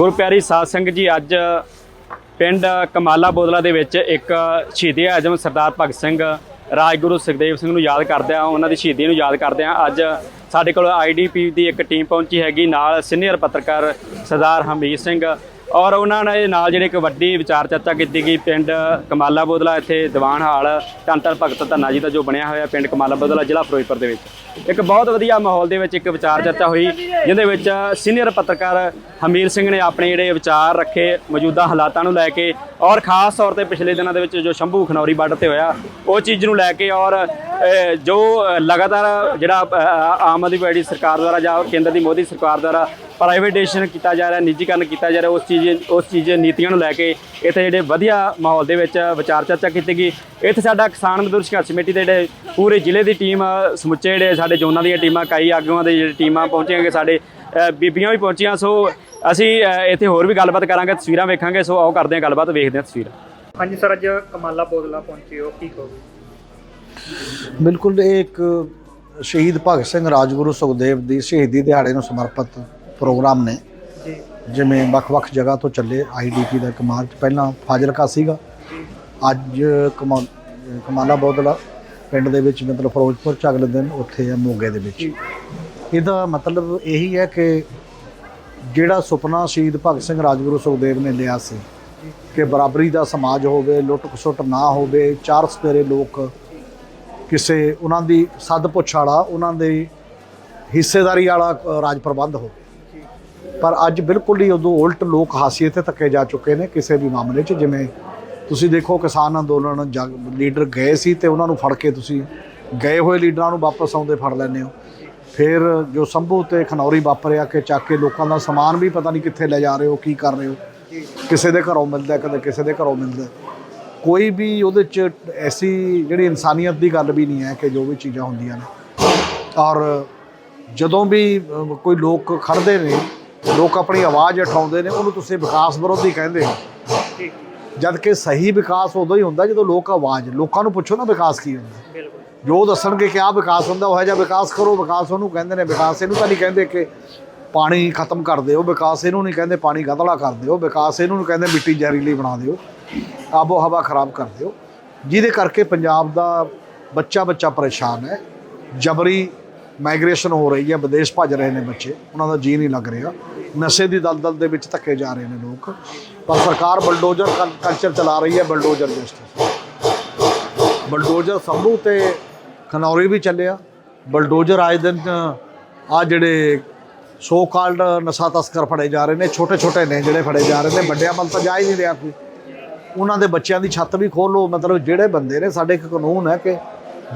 ਗੁਰਪਿਆਰੀ ਸਾਧ ਸਿੰਘ ਜੀ, ਅੱਜ ਪਿੰਡ ਕਮਾਲਾ ਬੋਦਲਾ ਦੇ ਵਿੱਚ ਇੱਕ ਸ਼ਹੀਦੀ ਆਜਮ ਸਰਦਾਰ ਭਗਤ ਸਿੰਘ ਰਾਜਗੁਰੂ ਸੁਖਦੇਵ ਸਿੰਘ ਨੂੰ ਯਾਦ ਕਰਦੇ ਆ ਉਹਨਾਂ ਦੀ ਸ਼ਹੀਦੀ ਨੂੰ ਯਾਦ ਕਰਦੇ ਆ ਅੱਜ ਸਾਡੇ ਕੋਲ ਆਈਡੀਪੀ ਦੀ ਇੱਕ ਟੀਮ ਪਹੁੰਚੀ ਹੈਗੀ, ਨਾਲ ਸੀਨੀਅਰ ਪੱਤਰਕਾਰ ਸਰਦਾਰ ਹਮੀਰ ਸਿੰਘ ਔਰ ਉਹਨਾਂ ਨੇ ਨਾਲ ਜਿਹੜੇ ਇੱਕ ਵੱਡੀ ਵਿਚਾਰ ਚਰਚਾ ਕੀਤੀ ਗਈ ਪਿੰਡ ਕਮਾਲਾ ਬੋਦਲਾ ਇੱਥੇ ਦੀਵਾਨ ਹਾਲ, ਧੰਨ ਧੰਨ ਭਗਤ ਧੰਨਾ ਜੀ ਦਾ ਜੋ ਬਣਿਆ ਹੋਇਆ ਪਿੰਡ ਕਮਾਲਾ ਬੋਦਲਾ ਜ਼ਿਲ੍ਹਾ ਫਿਰੋਜ਼ਪੁਰ ਦੇ ਵਿੱਚ। ਇੱਕ ਬਹੁਤ ਵਧੀਆ ਮਾਹੌਲ ਦੇ ਵਿੱਚ ਇੱਕ ਵਿਚਾਰ ਚਰਚਾ ਹੋਈ, ਜਿਹਦੇ ਵਿੱਚ ਸੀਨੀਅਰ ਪੱਤਰਕਾਰ ਹਮੀਰ ਸਿੰਘ ਨੇ ਆਪਣੇ ਜਿਹੜੇ ਵਿਚਾਰ ਰੱਖੇ, ਮੌਜੂਦਾ ਹਾਲਾਤਾਂ ਨੂੰ ਲੈ ਕੇ ਔਰ ਖਾਸ ਤੌਰ ਤੇ ਪਿਛਲੇ ਦਿਨਾਂ ਦੇ ਵਿੱਚ ਜੋ ਸ਼ੰਭੂ ਖਨੌਰੀ ਬਾਰਡਰ ਤੇ ਹੋਇਆ, ਉਹ ਚੀਜ਼ ਨੂੰ ਲੈ ਕੇ ਔਰ ਜੋ ਲਗਾਤਾਰ ਜਿਹੜਾ ਆਮ ਆਦਮੀ ਪਾਰਟੀ ਸਰਕਾਰ ਦੁਆਰਾ ਜਾਂ ਕੇਂਦਰ ਦੀ ਮੋਦੀ ਸਰਕਾਰ ਦੁਆਰਾ ਪ੍ਰਾਈਵੇਟੇਸ਼ਨ ਕੀਤਾ ਜਾ ਰਿਹਾ, ਨਿੱਜੀਕਰਨ ਕੀਤਾ ਜਾ ਰਿਹਾ, ਉਸ ਚੀਜ਼ ਉਸ ਚੀਜ਼ ਨੀਤੀਆਂ ਨੂੰ ਲੈ ਕੇ ਇੱਥੇ ਜਿਹੜੇ ਵਧੀਆ ਮਾਹੌਲ ਦੇ ਵਿੱਚ ਵਿਚਾਰ ਚਰਚਾ ਕੀਤੀ ਗਈ। ਇੱਥੇ ਸਾਡਾ ਕਿਸਾਨ ਮਜ਼ਦੂਰ ਸੰਘਰਸ਼ ਕਮੇਟੀ ਦੇ ਜਿਹੜੇ ਪੂਰੇ ਜ਼ਿਲ੍ਹੇ ਦੀ ਟੀਮ, ਸਮੁੱਚੇ ਜਿਹੜੇ ਸਾਡੇ ਜ਼ੋਨਾਂ ਦੀਆਂ ਟੀਮਾਂ, ਕਈ ਆਗੂਆਂ ਦੇ ਜਿਹੜੇ ਟੀਮਾਂ ਪਹੁੰਚੀਆਂ ਸਾਡੇ ਬੀਬੀਆਂ ਵੀ ਪਹੁੰਚੀਆਂ। ਸੋ ਅਸੀਂ ਇੱਥੇ ਹੋਰ ਵੀ ਗੱਲਬਾਤ ਕਰਾਂਗੇ, ਤਸਵੀਰਾਂ ਵੇਖਾਂਗੇ। ਸੋ ਆਓ ਕਰਦੇ ਹਾਂ ਗੱਲਬਾਤ, ਵੇਖਦੇ ਹਾਂ ਤਸਵੀਰਾਂ। ਹਾਂਜੀ, ਸਰ, ਅੱਜ ਕਮਾਲਾ ਬੋਦਲਾ ਪਹੁੰਚੇ ਹੋ। ਕੀ ਕਹੋਗੇ? ਬਿਲਕੁਲ ਇਹ ਇੱਕ ਸ਼ਹੀਦ ਭਗਤ ਸਿੰਘ ਰਾਜਗੁਰੂ ਸੁਖਦੇਵ ਦੀ ਸ਼ਹੀਦੀ ਦਿਹਾੜੇ ਨੂੰ ਸਮਰਪਿਤ ਪ੍ਰੋਗਰਾਮ ਨੇ। ਜਿਵੇਂ ਵੱਖ-ਵੱਖ ਜਗ੍ਹਾ ਤੋਂ ਚੱਲੇ ਆਈਡੀਪੀ ਦਾ ਇੱਕ ਮਾਰਚ ਪਹਿਲਾਂ ਫਾਜ਼ਿਲਕਾ ਸੀਗਾ। ਅੱਜ ਕਮਾ- ਕਮਾਲਾ ਬੋਦਲਾ ਪਿੰਡ ਦੇ ਵਿੱਚ ਮਤਲਬ ਫਿਰੋਜ਼ਪੁਰ ਚ ਅਗਲੇ ਦਿਨ ਉੱਥੇ ਆ ਮੋਗੇ ਦੇ ਵਿੱਚ। ਇਹਦਾ ਮਤਲਬ ਇਹੀ ਹੈ ਕਿ ਜਿਹੜਾ ਸੁਪਨਾ ਸ਼ਹੀਦ ਭਗਤ ਸਿੰਘ ਰਾਜਗੁਰੂ ਸੁਖਦੇਵ ਨੇ ਲਿਆ ਸੀ ਕਿ ਬਰਾਬਰੀ ਦਾ ਸਮਾਜ ਹੋਵੇ ਲੁੱਟ ਖਸੁੱਟ ਨਾ ਹੋਵੇ ਚਾਰ ਸਪੇਰੇ ਲੋਕ ਕਿਸੇ ਉਹਨਾਂ ਦੀ ਸੱਦ ਪੁੱਛ ਵਾਲਾ, ਉਹਨਾਂ ਦੀ ਹਿੱਸੇਦਾਰੀ ਵਾਲਾ ਰਾਜ ਪ੍ਰਬੰਧ ਹੋਵੇ। ਪਰ ਅੱਜ ਬਿਲਕੁਲ ਹੀ ਉਦੋਂ ਉਲਟ ਲੋਕ ਹਾਸੀਏ ਤੇ ਧੱਕੇ ਜਾ ਚੁੱਕੇ ਨੇ ਕਿਸੇ ਵੀ ਮਾਮਲੇ 'ਚ, ਜਿਵੇਂ ਤੁਸੀਂ ਦੇਖੋ ਕਿਸਾਨ ਅੰਦੋਲਨ ਜਗ, ਲੀਡਰ ਗਏ ਸੀ ਤੇ ਉਹਨਾਂ ਨੂੰ ਫੜ ਕੇ ਤੁਸੀਂ ਗਏ ਹੋਏ ਲੀਡਰਾਂ ਨੂੰ ਵਾਪਸ ਆਉਂਦੇ ਫੜ ਲੈਂਦੇ ਹੋ। ਫਿਰ ਜੋ ਸੰਭੂ ਤੇ ਖਨੌਰੀ ਵਾਪਰਿਆ ਕਿ ਚੱਕ ਕੇ ਲੋਕਾਂ ਦਾ ਸਮਾਨ ਵੀ ਪਤਾ ਨਹੀਂ ਕਿੱਥੇ ਲੈ ਜਾ ਰਹੇ ਹੋ, ਕੀ ਕਰ ਰਹੇ ਹੋ। ਕਿਸੇ ਦੇ ਘਰੋਂ ਮਿਲਦਾ, ਕਦੇ ਕਿਸੇ ਦੇ ਘਰੋਂ ਮਿਲਦਾ। ਕੋਈ ਵੀ ਉਹਦੇ 'ਚ ਐਸੀ ਜਿਹੜੀ ਇਨਸਾਨੀਅਤ ਦੀ ਗੱਲ ਵੀ ਨਹੀਂ ਹੈ ਕਿ ਜੋ ਵੀ ਚੀਜ਼ਾਂ ਹੁੰਦੀਆਂ ਨੇ। ਔਰ ਜਦੋਂ ਵੀ ਕੋਈ ਲੋਕ ਖੜਦੇ ਨੇ ਲੋਕ ਆਪਣੀ ਆਵਾਜ਼ ਉਠਾਉਂਦੇ ਨੇ ਉਹਨੂੰ ਤੁਸੀਂ ਵਿਕਾਸ ਵਿਰੋਧੀ ਕਹਿੰਦੇ ਹੋ। ਠੀਕ। ਜਦ ਕਿ ਸਹੀ ਵਿਕਾਸ ਉਦੋਂ ਹੀ ਹੁੰਦਾ ਜਦੋਂ ਲੋਕ ਆਵਾਜ਼ ਲੋਕਾਂ ਨੂੰ ਪੁੱਛੋ ਨਾ ਵਿਕਾਸ ਕੀ ਹੁੰਦਾ। ਬਿਲਕੁਲ। ਜੋ ਦੱਸਣਗੇ ਕਿ ਆਹ ਵਿਕਾਸ ਹੁੰਦਾ ਉਹ ਜਿਹਾ ਵਿਕਾਸ ਕਰੋ ਵਿਕਾਸ ਉਹਨੂੰ ਕਹਿੰਦੇ ਨੇ। ਵਿਕਾਸ ਇਹਨੂੰ ਤਾਂ ਨਹੀਂ ਕਹਿੰਦੇ ਕਿ ਪਾਣੀ ਖਤਮ ਕਰ ਦਿਓ ਵਿਕਾਸ ਇਹਨੂੰ ਨਹੀਂ ਕਹਿੰਦੇ ਪਾਣੀ ਗੰਧਲਾ ਕਰ ਦਿਓ ਵਿਕਾਸ ਇਹਨੂੰ ਨਹੀਂ ਕਹਿੰਦੇ ਮਿੱਟੀ ਜ਼ਹਿਰੀਲੀ ਬਣਾ ਦਿਓ। ਆਬੋ ਹਵਾ ਖਰਾਬ ਕਰ ਦਿਓ। ਜਿਹਦੇ ਕਰਕੇ ਪੰਜਾਬ ਦਾ ਬੱਚਾ ਬੱਚਾ ਪਰੇਸ਼ਾਨ ਹੈ। ਜਬਰੀ ਮਾਈਗ੍ਰੇਸ਼ਨ ਹੋ ਰਹੀ ਹੈ, ਵਿਦੇਸ਼ ਭੱਜ ਰਹੇ ਨੇ ਬੱਚੇ। ਉਹਨਾਂ ਦਾ ਜੀ ਨਹੀਂ ਲੱਗ ਰਿਹਾ। ਨਸ਼ੇ ਦੀ ਦਲਦਲ ਦੇ ਵਿੱਚ ਧੱਕੇ ਜਾ ਰਹੇ ਨੇ ਲੋਕ। ਪਰ ਸਰਕਾਰ ਬਲਡੋਜ਼ਰ ਕਲ- ਕਲਚਰ ਚਲਾ ਰਹੀ ਹੈ ਬਲਡੋਜ਼ਰ ਜਸਟਿਸ ਬਲਡੋਜ਼ਰ ਸੰਭੂ ਤੇ ਖਨੌਰੀ ਵੀ ਚੱਲਿਆ। ਬਲਡੋਜ਼ਰ ਆਏ ਦਿਨ ਆ ਜਿਹੜੇ ਸੋ ਕਾਲਡ ਨਸ਼ਾ ਤਸਕਰ ਫੜੇ ਜਾ ਰਹੇ ਨੇ। ਛੋਟੇ ਛੋਟੇ ਨੇ ਜਿਹੜੇ ਫੜੇ ਜਾ ਰਹੇ ਨੇ। ਵੱਡਿਆਂ ਵੱਲ ਤਾਂ ਜਾ ਹੀ ਨਹੀਂ ਰਿਹਾ ਕੋਈ। ਉਹਨਾਂ ਦੇ ਬੱਚਿਆਂ ਦੀ ਛੱਤ ਵੀ ਖੋਲੋ। ਮਤਲਬ ਜਿਹੜੇ ਬੰਦੇ ਨੇ ਸਾਡੇ ਇੱਕ ਕਾਨੂੰਨ ਹੈ ਕਿ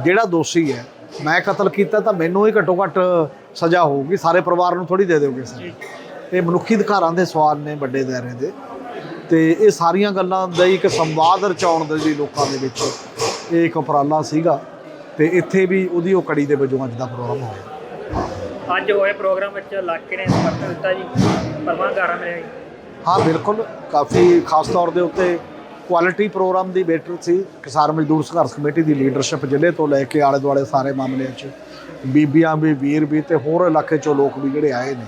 ਜਿਹੜਾ ਦੋਸ਼ੀ ਹੈ ਮੈਂ ਕਤਲ ਕੀਤਾ ਤਾਂ ਮੈਨੂੰ ਹੀ ਘੱਟੋ ਘੱਟ ਸਜ਼ਾ ਹੋਊਗੀ। ਸਾਰੇ ਪਰਿਵਾਰ ਨੂੰ ਥੋੜੀ ਦੇ ਦਿਓਗੇ ਸਰ। ਇਹ ਮਨੁੱਖੀ ਅਧਿਕਾਰਾਂ ਦੇ ਸਵਾਲ ਨੇ ਵੱਡੇ ਦਾਇਰੇ ਦੇ। ਤੇ ਇਹ ਸਾਰੀਆਂ ਗੱਲਾਂ ਦਾ ਇੱਕ ਸੰਵਾਦ ਰਚਾਉਣ ਦੇ ਲਈ ਲੋਕਾਂ ਦੇ ਵਿੱਚ ਇਹ ਇੱਕ ਉਪਰਾਲਾ ਸੀਗਾ। ਤੇ ਇੱਥੇ ਵੀ ਉਹਦੀ ਉਹ ਕੜੀ ਦੇ ਵਜੋਂ ਅੱਜ ਦਾ ਪ੍ਰੋਗਰਾਮ ਹੋਇਆ। ਅੱਜ ਹੋਏ ਪ੍ਰੋਗਰਾਮ ਵਿੱਚ ਇਲਾਕੇ ਨੇ ਸਮਰਥਨ ਦਿੱਤਾ ਜੀ। ਪਰਵਾਹਗਾਰਾਂ ਮਿਲਿਆ ਜੀ। ਹਾਂ ਬਿਲਕੁਲ। ਕਾਫੀ ਖਾਸ ਤੌਰ ਦੇ ਉੱਤੇ ਕੁਆਲਿਟੀ ਪ੍ਰੋਗਰਾਮ ਦੀ ਬੈਟਰ ਸੀ। ਕਿਸਾਨ ਮਜ਼ਦੂਰ ਸੰਘਰਸ਼ ਕਮੇਟੀ ਦੀ ਲੀਡਰਸ਼ਿਪ ਜ਼ਿਲ੍ਹੇ ਤੋਂ ਲੈ ਕੇ ਆਲੇ ਦੁਆਲੇ ਸਾਰੇ ਮਾਮਲਿਆਂ 'ਚ। ਬੀਬੀਆਂ ਵੀ, ਵੀਰ ਵੀ ਤੇ ਹੋਰ ਇਲਾਕੇ 'ਚੋਂ ਲੋਕ ਵੀ ਜਿਹੜੇ ਆਏ ਨੇ।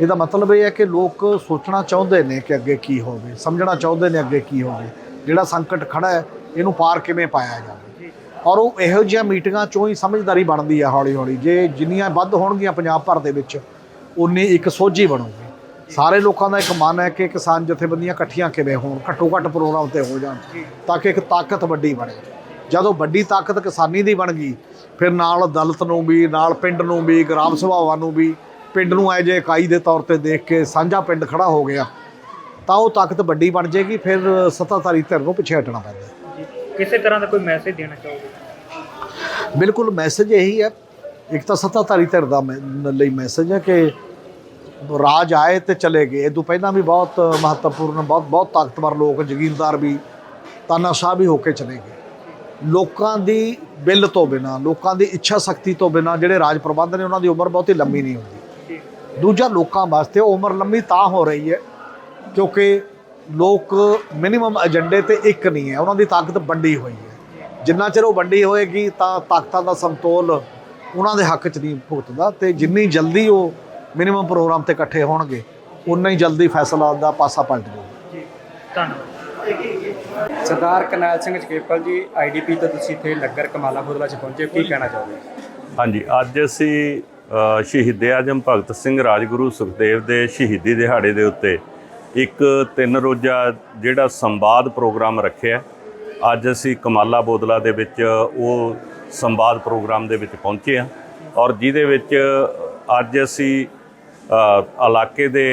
ਇਹਦਾ ਮਤਲਬ ਇਹ ਹੈ ਕਿ ਲੋਕ ਸੋਚਣਾ ਚਾਹੁੰਦੇ ਨੇ ਕਿ ਅੱਗੇ ਕੀ ਹੋਵੇ, ਸਮਝਣਾ ਚਾਹੁੰਦੇ ਨੇ ਅੱਗੇ ਕੀ ਹੋਵੇ। ਜਿਹੜਾ ਸੰਕਟ ਖੜਾ ਹੈ, ਇਹਨੂੰ ਪਾਰ ਕਿਵੇਂ ਪਾਇਆ ਜਾਵੇ? ਔਰ ਉਹ ਇਹੋ ਜਿਹੀਆਂ ਮੀਟਿੰਗਾਂ ਚੋਂ ਹੀ ਸਮਝਦਾਰੀ ਬਣਦੀ ਹੈ ਹੌਲੀ ਹੌਲੀ ਜੇ ਜਿੰਨੀਆਂ ਵੱਧ ਹੋਣਗੀਆਂ ਪੰਜਾਬ ਭਰ ਦੇ ਵਿੱਚ ਉਨੀ ਇੱਕ ਸੋਝੀ ਬਣੂਗੀ। ਸਾਰੇ ਲੋਕਾਂ ਦਾ ਇੱਕ ਮਨ ਹੈ ਕਿ ਕਿਸਾਨ ਜਥੇਬੰਦੀਆਂ ਇਕੱਠੀਆਂ ਕਿਵੇਂ ਹੋਣ ਘੱਟੋ ਘੱਟ ਪ੍ਰੋਗਰਾਮ ਤੇ ਹੋ ਜਾਣ ਤਾਂ ਕਿ ਇੱਕ ਤਾਕਤ ਵੱਡੀ ਬਣੇ। ਜਦੋਂ ਵੱਡੀ ਤਾਕਤ ਕਿਸਾਨੀ ਦੀ ਬਣ ਗਈ ਫਿਰ ਨਾਲ ਦਲਿਤ ਨੂੰ ਵੀ ਨਾਲ ਪਿੰਡ ਨੂੰ ਵੀ ਗ੍ਰਾਮ ਸਭਾਵਾਂ ਨੂੰ ਵੀ ਪਿੰਡ ਨੂੰ ਐ ਜੇ ਇਕਾਈ ਦੇ ਤੌਰ ਤੇ ਦੇਖ ਕੇ ਸਾਂਝਾ ਪਿੰਡ ਖੜਾ ਹੋ ਗਿਆ ਤਾਂ ਉਹ ਤਾਕਤ ਵੱਡੀ ਬਣ ਜੇਗੀ ਫਿਰ ਸੱਤਾਧਾਰੀ ਧਿਰ ਨੂੰ ਪਿੱਛੇ ਹਟਣਾ ਪੈਂਦਾ। ਕਿਸੇ ਤਰ੍ਹਾਂ ਦਾ ਕੋਈ ਮੈਸੇਜ ਦੇਣਾ ਚਾਹੋਗੇ? ਬਿਲਕੁਲ ਮੈਸੇਜ ਇਹੀ ਹੈ। ਇੱਕ ਤਾਂ ਸੱਤਾਧਾਰੀ ਧਿਰ ਦਾ ਲਈ ਮੈਸੇਜ ਹੈ ਕਿ ਰਾਜ ਆਏ ਤੇ ਚਲੇ ਗਏ। ਇਹ ਤੋਂ ਪਹਿਲਾਂ ਵੀ ਬਹੁਤ ਮਹੱਤਵਪੂਰਨ, ਬਹੁਤ ਬਹੁਤ ਤਾਕਤਵਰ ਲੋਕ ਜ਼ਗੀਰਦਾਰ ਵੀ ਤਾਨਾਸ਼ਾਹ ਵੀ ਹੋ ਕੇ ਚਲੇ ਗਏ। ਲੋਕਾਂ ਦੀ ਬਿੱਲ ਤੋਂ ਬਿਨਾ, ਲੋਕਾਂ ਦੀ ਇੱਛਾ ਸ਼ਕਤੀ ਤੋਂ ਬਿਨਾ ਜਿਹੜੇ ਰਾਜ ਪ੍ਰਬੰਧ ਨੇ, ਉਹਨਾਂ ਦੀ ਉਮਰ ਬਹੁਤੀ ਲੰਮੀ ਨਹੀਂ ਹੁੰਦੀ। ਦੂਜਾ ਲੋਕਾਂ ਵਾਸਤੇ ਉਹ ਉਮਰ ਲੰਮੀ ਤਾਂ ਹੋ ਰਹੀ ਹੈ, ਕਿਉਂਕਿ ਲੋਕ ਮਿਨੀਮਮ ਏਜੰਡੇ ਤੇ ਇੱਕ ਨਹੀਂ ਹੈ, ਉਹਨਾਂ ਦੀ ਤਾਕਤ ਵੰਡੀ ਹੋਈ ਹੈ। ਜਿੰਨਾ ਚਿਰ ਉਹ ਵੰਡੀ ਹੋਏਗੀ ਤਾਂ ਤਾਕਤਾਂ ਦਾ ਸੰਤੋਲ ਉਹਨਾਂ ਦੇ ਹੱਕ 'ਚ ਨਹੀਂ ਭੁਗਤਦਾ ਤੇ ਜਿੰਨੀ ਜਲਦੀ ਉਹ ਮਿਨੀਮਮ ਪ੍ਰੋਗਰਾਮ ਤੇ ਇਕੱਠੇ ਹੋਣਗੇ ਉਨਾ ਹੀ ਜਲਦੀ ਫੈਸਲਾ ਦਾ ਪਾਸਾ ਪਲਟ ਜਾਊਗਾ ਜੀ ਧੰਨਵਾਦ। ਸਰਦਾਰ ਕਰਨੈਲ ਸਿੰਘ ਜਕੇਪਲ ਜੀ ਆਈਡੀਪੀ ਤੋਂ ਤੁਸੀਂ ਇੱਥੇ ਨਗਰ ਕਮਾਲਾ ਬੋਦਲਾ 'ਚ ਪਹੁੰਚੇ ਕੀ ਕਹਿਣਾ ਚਾਹੋਗੇ? ਹਾਂਜੀ ਅੱਜ ਅਸੀਂ ਅ, ਸ਼ਹੀਦ ਆਜਮ ਭਗਤ ਸਿੰਘ ਰਾਜਗੁਰੂ ਸੁਖਦੇਵ ਦੇ ਸ਼ਹੀਦੀ ਦਿਹਾੜੇ ਦੇ ਉੱਤੇ ਇੱਕ ਤਿੰਨ ਰੋਜ਼ਾ ਜਿਹੜਾ ਸੰਵਾਦ ਪ੍ਰੋਗਰਾਮ ਰੱਖਿਆ। ਅੱਜ ਅਸੀਂ ਕਮਾਲਾ ਬੋਦਲਾ ਦੇ ਵਿੱਚ ਉਹ ਸੰਵਾਦ ਪ੍ਰੋਗਰਾਮ ਦੇ ਵਿੱਚ ਪਹੁੰਚੇ ਹਾਂ ਔਰ ਜਿਹਦੇ ਵਿੱਚ ਅੱਜ ਅਸੀਂ ਇਲਾਕੇ ਦੇ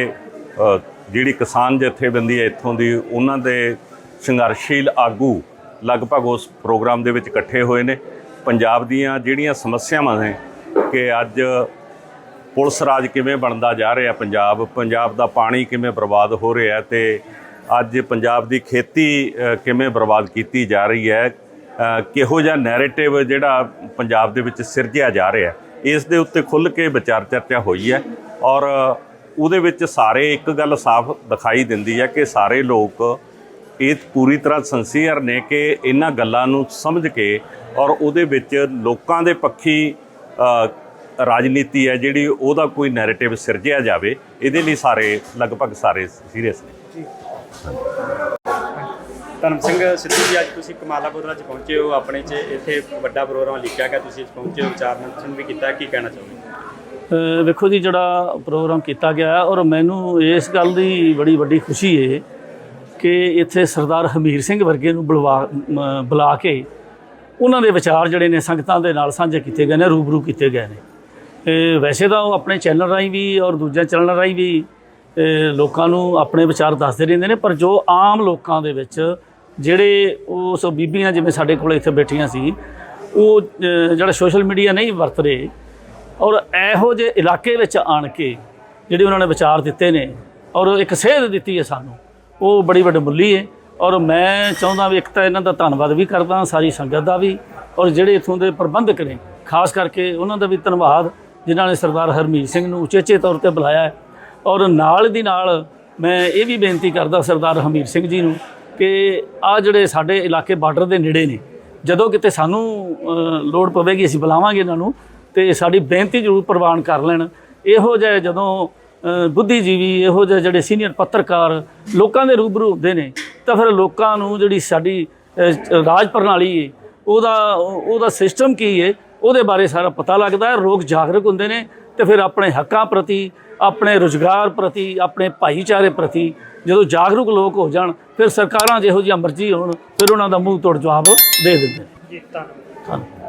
ਜਿਹੜੀ ਕਿਸਾਨ ਜਥੇਬੰਦੀ ਹੈ ਇੱਥੋਂ ਦੀ, ਉਹਨਾਂ ਦੇ ਸੰਘਰਸ਼ੀਲ ਆਗੂ ਲਗਭਗ ਉਸ ਪ੍ਰੋਗਰਾਮ ਦੇ ਵਿੱਚ ਇਕੱਠੇ ਹੋਏ ਨੇ। ਪੰਜਾਬ ਦੀਆਂ ਜਿਹੜੀਆਂ ਸਮੱਸਿਆਵਾਂ ਨੇ ਕਿ ਅੱਜ ਪੁਲਿਸ ਰਾਜ ਕਿਵੇਂ ਬਣਦਾ ਜਾ ਰਿਹਾ ਪੰਜਾਬ ਪੰਜਾਬ ਦਾ ਪਾਣੀ ਕਿਵੇਂ ਬਰਬਾਦ ਹੋ ਰਿਹਾ ਤੇ ਅੱਜ ਪੰਜਾਬ ਦੀ ਖੇਤੀ ਕਿਵੇਂ ਬਰਬਾਦ ਕੀਤੀ ਜਾ ਰਹੀ ਹੈ ਕਿਹੋ ਜਿਹਾ ਨੈਰੇਟਿਵ ਜਿਹੜਾ ਪੰਜਾਬ ਦੇ ਵਿੱਚ ਸਿਰਜਿਆ ਜਾ ਰਿਹਾ ਇਸ ਦੇ ਉੱਤੇ ਖੁੱਲ੍ਹ ਕੇ ਵਿਚਾਰ ਚਰਚਾ ਹੋਈ ਹੈ। ਔਰ ਉਹਦੇ ਵਿੱਚ ਸਾਰੇ ਇੱਕ ਗੱਲ ਸਾਫ਼ ਦਿਖਾਈ ਦਿੰਦੀ ਹੈ ਕਿ ਸਾਰੇ ਲੋਕ ਇਹ ਪੂਰੀ ਤਰ੍ਹਾਂ ਸੰਸੀਅਰ ਨੇ ਕਿ ਇਹਨਾਂ ਗੱਲਾਂ ਨੂੰ ਸਮਝ ਕੇ ਔਰ ਉਹਦੇ ਵਿੱਚ ਲੋਕਾਂ ਦੇ ਪੱਖੀ ਰਾਜਨੀਤੀ ਹੈ ਜਿਹੜੀ ਉਹਦਾ ਕੋਈ ਨੈਰੇਟਿਵ ਸਿਰਜਿਆ ਜਾਵੇ, ਇਹਦੇ ਲਈ ਸਾਰੇ ਲਗਭਗ ਸਾਰੇ ਸੀਰੀਅਸ ਨੇ। ਧਰਮ ਸਿੰਘ ਸਿੱਧੂ ਜੀ, ਅੱਜ ਤੁਸੀਂ ਕਮਾਲਾ 'ਚ ਪਹੁੰਚੇ ਹੋ। ਆਪਣੇ 'ਚ ਇੱਥੇ ਵੱਡਾ ਪ੍ਰੋਗਰਾਮ ਲਿਖਿਆ ਗਿਆ। ਤੁਸੀਂ ਪਹੁੰਚੇ ਹੋ। ਵਿਚਾਰ ਮੰਥਨ ਵੀ ਕੀਤਾ। ਕੀ ਕਹਿਣਾ ਚਾਹੋਗੇ? ਵੇਖੋ ਜੀ, ਜਿਹੜਾ ਪ੍ਰੋਗਰਾਮ ਕੀਤਾ ਗਿਆ ਔਰ ਮੈਨੂੰ ਇਸ ਗੱਲ ਦੀ ਬੜੀ ਵੱਡੀ ਖੁਸ਼ੀ ਹੈ ਕਿ ਇੱਥੇ ਸਰਦਾਰ ਹਮੀਰ ਸਿੰਘ ਵਰਗੇ ਨੂੰ ਬੁਲਵਾ ਬੁਲਾ ਕੇ ਉਹਨਾਂ ਦੇ ਵਿਚਾਰ ਜਿਹੜੇ ਨੇ ਸੰਗਤਾਂ ਦੇ ਨਾਲ ਸਾਂਝੇ ਕੀਤੇ ਗਏ ਨੇ, ਰੂਬਰੂ ਕੀਤੇ ਗਏ ਨੇ। ਵੈਸੇ ਤਾਂ ਉਹ ਆਪਣੇ ਚੈਨਲ ਰਾਹੀਂ ਵੀ ਔਰ ਦੂਜੇ ਚੈਨਲ ਰਾਹੀਂ ਵੀ ਲੋਕਾਂ ਨੂੰ ਆਪਣੇ ਵਿਚਾਰ ਦੱਸਦੇ ਰਹਿੰਦੇ ਨੇ, ਪਰ ਜੋ ਆਮ ਲੋਕਾਂ ਦੇ ਵਿੱਚ ਜਿਹੜੇ ਉਸ ਬੀਬੀਆਂ ਜਿਵੇਂ ਸਾਡੇ ਕੋਲ ਇੱਥੇ ਬੈਠੀਆਂ ਸੀ, ਉਹ ਜਿਹੜਾ ਸੋਸ਼ਲ ਮੀਡੀਆ ਨਹੀਂ ਵਰਤ ਰਹੇ ਔਰ ਇਹੋ ਜਿਹੇ ਇਲਾਕੇ ਵਿੱਚ ਆਣ ਕੇ ਜਿਹੜੇ ਉਹਨਾਂ ਨੇ ਵਿਚਾਰ ਦਿੱਤੇ ਨੇ ਔਰ ਇੱਕ ਸੇਧ ਦਿੱਤੀ ਹੈ ਸਾਨੂੰ, ਉਹ ਬੜੀ ਵੱਡੀ ਮੁੱਲੀ ਹੈ ਔਰ ਮੈਂ ਚਾਹੁੰਦਾ ਵੀ ਇੱਕ ਤਾਂ ਇਹਨਾਂ ਦਾ ਧੰਨਵਾਦ ਵੀ ਕਰਦਾ, ਸਾਰੀ ਸੰਗਤ ਦਾ ਵੀ ਔਰ ਜਿਹੜੇ ਇਥੋਂ ਦੇ ਪ੍ਰਬੰਧਕ ਨੇ, ਖਾਸ ਕਰਕੇ ਉਹਨਾਂ ਦਾ ਵੀ ਧੰਨਵਾਦ ਜਿਨ੍ਹਾਂ ਨੇ ਸਰਦਾਰ ਹਰਮੀਤ ਸਿੰਘ ਨੂੰ ਉਚੇਚੇ ਤੌਰ ਤੇ ਬੁਲਾਇਆ ਹੈ ਔਰ ਨਾਲ ਦੀ ਨਾਲ ਮੈਂ ਇਹ ਵੀ ਬੇਨਤੀ ਕਰਦਾ ਸਰਦਾਰ ਹਮੀਰ ਸਿੰਘ ਜੀ ਨੂੰ ਕਿ ਆ ਜਿਹੜੇ ਸਾਡੇ ਇਲਾਕੇ ਬਾਰਡਰ ਦੇ ਨੇੜੇ ਨੇ, ਜਦੋਂ ਕਿਤੇ ਸਾਨੂੰ ਲੋੜ ਪਵੇਗੀ ਅਸੀਂ ਬੁਲਾਵਾਂਗੇ ਇਹਨਾਂ ਨੂੰ ਤੇ ਸਾਡੀ ਬੇਨਤੀ ਜ਼ਰੂਰ ਪ੍ਰਵਾਨ ਕਰ ਲੈਣ। ਇਹੋ ਜਿਹੇ ਜਦੋਂ ਬੁੱਧੀਜੀਵੀ ਇਹੋ ਜਿਹੇ ਜਿਹੜੇ ਸੀਨੀਅਰ ਪੱਤਰਕਾਰ ਲੋਕਾਂ ਦੇ ਰੂਬਰੂ ਹੁੰਦੇ ਨੇ ਤਾਂ ਫਿਰ ਲੋਕਾਂ ਨੂੰ ਜਿਹੜੀ ਸਾਡੀ ਰਾਜ ਪ੍ਰਣਾਲੀ ਹੈ ਉਹਦਾ ਉਹਦਾ ਸਿਸਟਮ ਕੀ ਹੈ ਉਹਦੇ ਬਾਰੇ ਸਾਰਾ ਪਤਾ ਲੱਗਦਾ ਹੈ। ਲੋਕ ਜਾਗਰੂਕ ਹੁੰਦੇ ਨੇ ਤੇ ਫਿਰ ਆਪਣੇ ਹੱਕਾਂ ਪ੍ਰਤੀ ਆਪਣੇ ਰੁਜ਼ਗਾਰ ਪ੍ਰਤੀ ਆਪਣੇ ਭਾਈਚਾਰੇ ਪ੍ਰਤੀ ਜਦੋਂ ਜਾਗਰੂਕ ਲੋਕ ਹੋ ਜਾਣ ਫਿਰ ਸਰਕਾਰਾਂ ਜਿਹੋ ਜਿਹੀਆਂ ਮਰਜ਼ੀ ਹੋਣ ਫਿਰ ਉਹਨਾਂ ਦਾ ਮੂੰਹ ਤੋੜ ਜਵਾਬ ਦੇ ਦਿੰਦੇ ਜੀ ਧੰਨਵਾਦ।